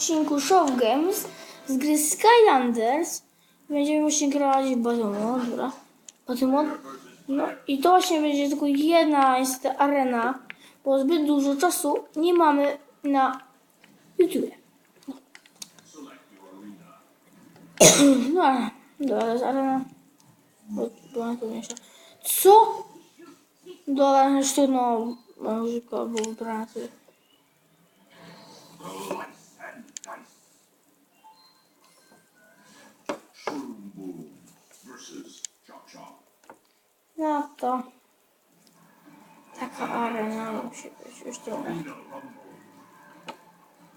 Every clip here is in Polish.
odcinku Show Games z gry Skylanders. Będziemy właśnie grać w Batumon, dobra. Batumon. No i to właśnie będzie tylko jedna niestety arena, bo zbyt dużo czasu nie mamy na YouTube. No, ale- dobra, to jest arena. Bo- Była najtrudniejsza. Co? Dobra, jeszcze no, użyka albo wybrana sobie. Shroom to taka arena musi być już trochę.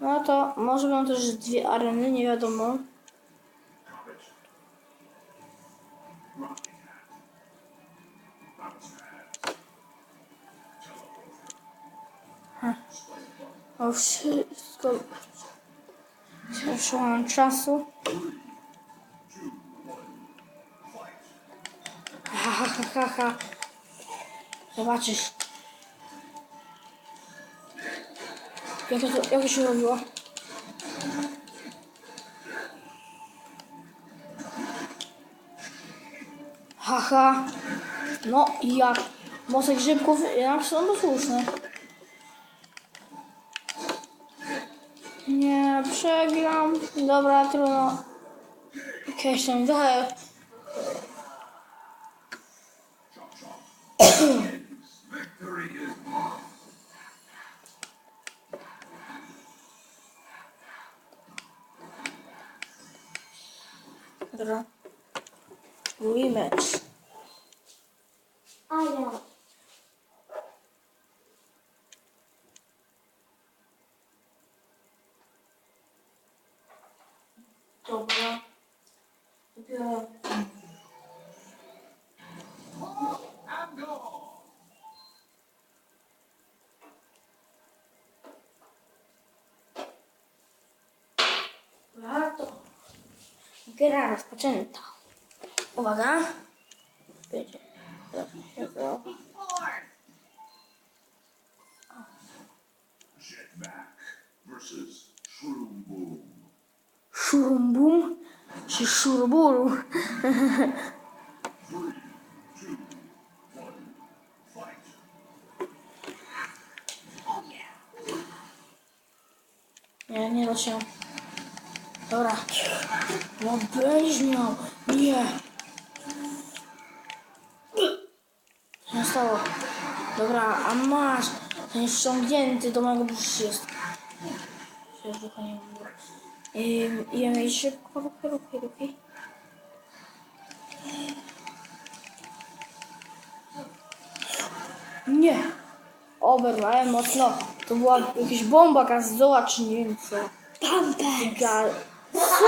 No to może będą też dwie areny, nie wiadomo. Bug. O wszystko. Jeszcze mam czasu. Ha, ha, ha, ha. Zobaczysz. Jak to, jak to się robiło? Haha. No i jak? Mosek grzybków jednak są posłuszne. Nie, przegram. Dobra, trudno. Jakieś tam dalej. Dobra. Rematch. A ja. Dobra. Gra rozpoczęta. Uwaga. Jetpack versus Shroom Boom. Szurumbum czy fight. Nie, nie da się. Dobra. No miał. Nie. Co się stało? Dobra, a masz. Ten jest ściągnięty do mojego brzuszy jest. Już trochę nie mówię. Ym, Jem jej szybko, ruchy, ruchy, ruchy. Nie. Oberwałem mocno. To była jakaś bomba gazowa, czy nie wiem co. Pampers. Co?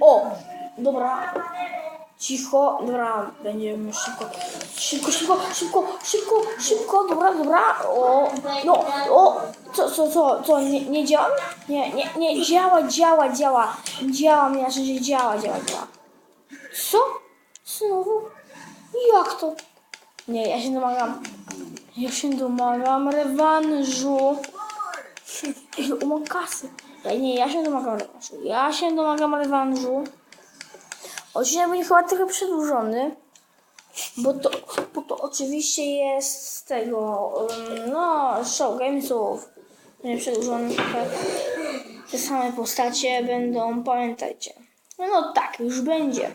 O! Dobra. Cicho, dobra, będziemy szybko. Szybko, szybko, szybko, szybko, szybko, dobra, dobra. O, no, o, co, co, co, co, nie, nie działa? Nie, nie, nie, działa, działa, działa. Działa, mi na szczęście działa, działa, działa. Co? Znowu? Jak to? Nie, ja się domagam. Ja się domagam rewanżu. Ile umam kasy? Nie, ja się domagam rewanżu. Ja się domagam rewanżu. Odcinek będzie chyba trochę przedłużony. Bo to, bo to oczywiście jest z tego, ym, no, show gamesów. Będzie przedłużony trochę. Te same postacie będą, pamiętajcie. No tak, już będzie.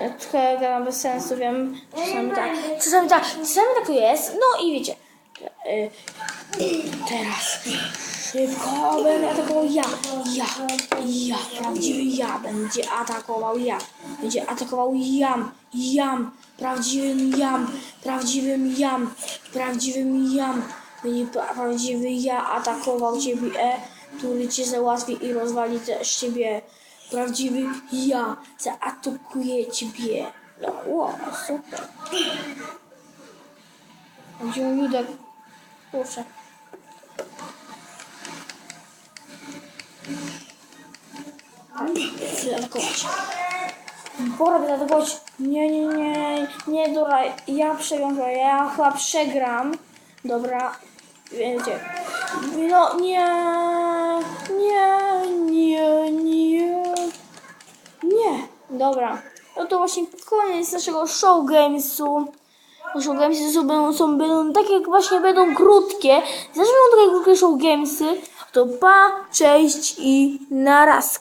Ja trochę gadam bez sensu, wiem. Czasami tak, czasami tak, czasami tak jest. No i wiecie. y, Teraz szybko będę atakował ja. Ja. Ja. Prawdziwy ja będzie atakował ja. Będzie atakował jam. Jam. Prawdziwym jam. Prawdziwym jam. Prawdziwym jam. Będzie pra- prawdziwy ja atakował ciebie, e, który cię załatwi i rozwali też ciebie. Prawdziwy ja zaatakuje ciebie. No, wow, super. Będzie mój ludek. Kurczę. Zaatakować. Pora zaatakować. Nie, nie, nie, nie, dobra, ja przegram, ja chyba przegram. Dobra, wiecie. No, nie, nie, nie, nie, nie, dobra. No to właśnie koniec naszego show gamesu. Show gamesy są, będą, są, będą takie jak właśnie będą krótkie. Zacznę takie krótkie show gamesy. To pa, cześć i naraz.